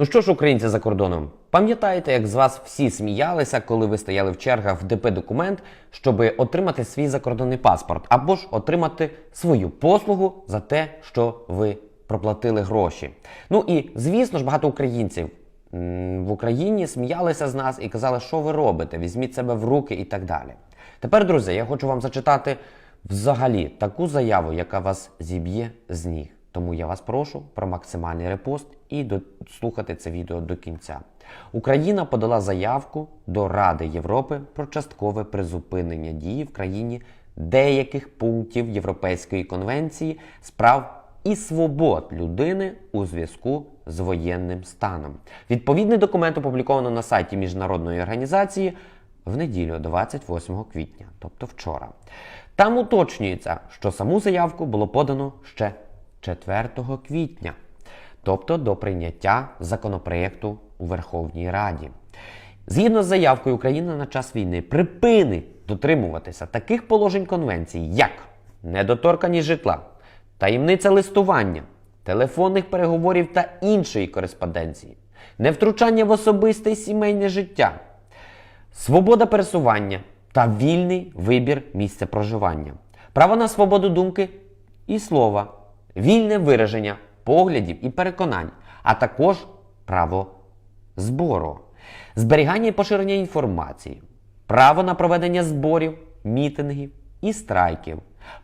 Ну що ж, українці за кордоном, пам'ятаєте, як з вас всі сміялися, коли ви стояли в чергах в ДП документ, щоб отримати свій закордонний паспорт, або ж отримати свою послугу за те, що ви проплатили гроші. Ну і звісно ж, багато українців в Україні сміялися з нас і казали, що ви робите, візьміть себе в руки і так далі. Тепер, друзі, я хочу вам зачитати взагалі таку заяву, яка вас зіб'є з ніг. Тому я вас прошу про максимальний репост і дослухати це відео до кінця. Україна подала заявку до Ради Європи про часткове призупинення дії в країні деяких пунктів Європейської конвенції з прав і свобод людини у зв'язку з воєнним станом. Відповідний документ опубліковано на сайті міжнародної організації в неділю, 28 квітня, тобто вчора. Там уточнюється, що саму заявку було подано ще 4 квітня, тобто до прийняття законопроєкту у Верховній Раді. Згідно з заявкою, Україна на час війни припинить дотримуватися таких положень конвенції, як недоторканість житла, таємниця листування, телефонних переговорів та іншої кореспонденції, невтручання в особисте і сімейне життя, свобода пересування та вільний вибір місця проживання, право на свободу думки і слова, вільне вираження поглядів і переконань, а також право збору, зберігання і поширення інформації, право на проведення зборів, мітингів і страйків,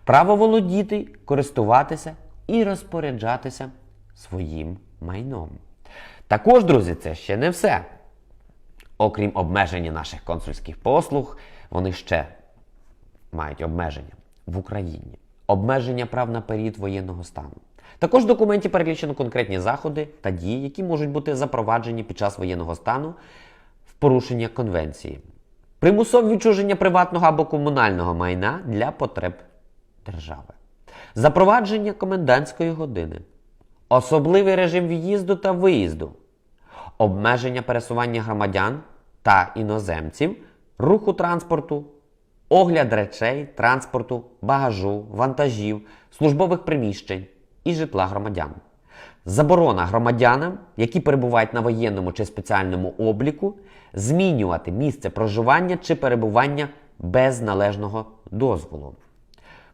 право володіти, користуватися і розпоряджатися своїм майном. Також, друзі, це ще не все. Окрім обмеження наших консульських послуг, вони ще мають обмеження в Україні, обмеження прав на період воєнного стану. Також в документі перелічено конкретні заходи та дії, які можуть бути запроваджені під час воєнного стану в порушення конвенції. Примусове відчуження приватного або комунального майна для потреб держави. Запровадження комендантської години. Особливий режим в'їзду та виїзду. Обмеження пересування громадян та іноземців, руху транспорту, огляд речей, транспорту, багажу, вантажів, службових приміщень і житла громадян. Заборона громадянам, які перебувають на воєнному чи спеціальному обліку, змінювати місце проживання чи перебування без належного дозволу.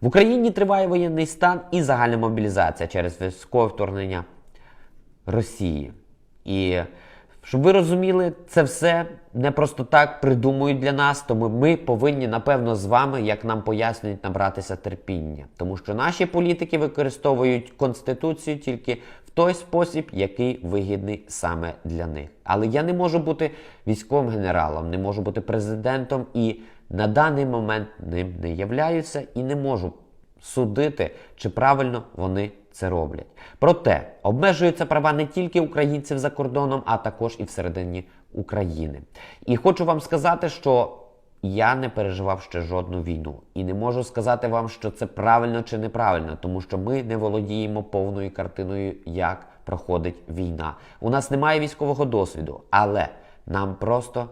В Україні триває воєнний стан і загальна мобілізація через військове вторгнення Росії. І щоб ви розуміли, це все не просто так придумують для нас, тому ми повинні, напевно, з вами, як нам пояснюють, набратися терпіння. Тому що наші політики використовують Конституцію тільки в той спосіб, який вигідний саме для них. Але я не можу бути військовим генералом, не можу бути президентом і на даний момент ним не являюся і не можу судити, чи правильно вони це роблять. Проте обмежуються права не тільки українців за кордоном, а також і всередині України. І хочу вам сказати, що я не переживав ще жодну війну і не можу сказати вам, що це правильно чи неправильно, тому що ми не володіємо повною картиною, як проходить війна. У нас немає військового досвіду, але нам просто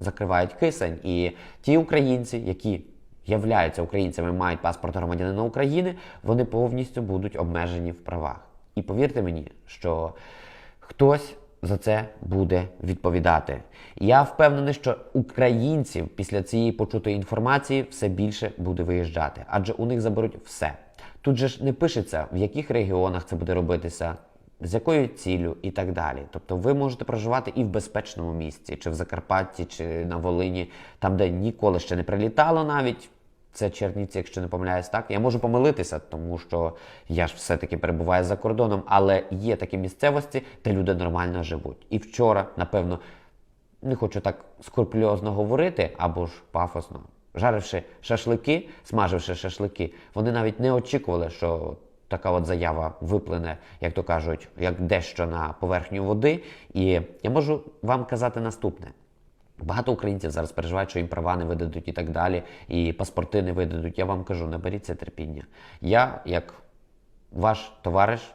закривають кисень. І ті українці, які являються українцями, мають паспорт громадянина України, вони повністю будуть обмежені в правах. І повірте мені, що хтось за це буде відповідати. Я впевнений, що українців після цієї почутої інформації все більше буде виїжджати, адже у них заберуть все. Тут же ж не пишеться, в яких регіонах це буде робитися, з якою ціллю і так далі. Тобто ви можете проживати і в безпечному місці, чи в Закарпатті, чи на Волині, там, де ніколи ще не прилітало навіть. Це Чернівці, якщо не помиляюсь, так. Я можу помилитися, тому що я ж все-таки перебуваю за кордоном, але є такі місцевості, де люди нормально живуть. І вчора, напевно, не хочу так скрупульозно говорити або ж пафосно. Жаривши шашлики, смаживши шашлики, вони навіть не очікували, що така от заява виплине, як то кажуть, як дещо на поверхню води. І я можу вам казати наступне. Багато українців зараз переживають, що їм права не видадуть і так далі, і паспорти не видадуть. Я вам кажу, наберіться терпіння. Я, як ваш товариш,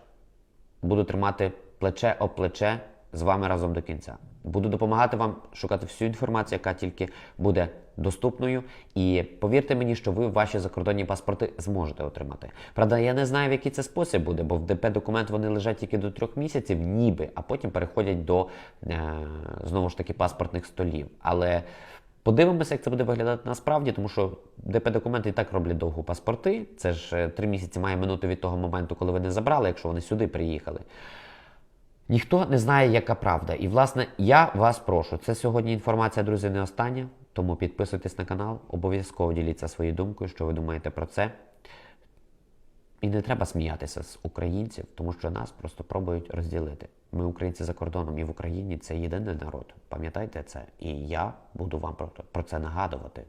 буду тримати плече об плече з вами разом до кінця. Буду допомагати вам шукати всю інформацію, яка тільки буде доступною. І повірте мені, що ви ваші закордонні паспорти зможете отримати. Правда, я не знаю, в який це спосіб буде, бо в ДП документ вони лежать тільки до трьох місяців, ніби, а потім переходять до е, знову ж таки паспортних столів. Але Подивимося, як це буде виглядати насправді, тому що ДП-документи і так роблять довго паспорти. Це ж е, три місяці має минути від того моменту, коли ви не забрали, якщо вони сюди приїхали. Ніхто не знає, яка правда. І, власне, я вас прошу. Це сьогодні інформація, друзі, не остання. Тому підписуйтесь на канал, обов'язково діліться своєю думкою, що ви думаєте про це. І не треба сміятися з українців, тому що нас просто пробують розділити. Ми, українці за кордоном і в Україні, це єдиний народ. Пам'ятайте це. І я буду вам про, це нагадувати.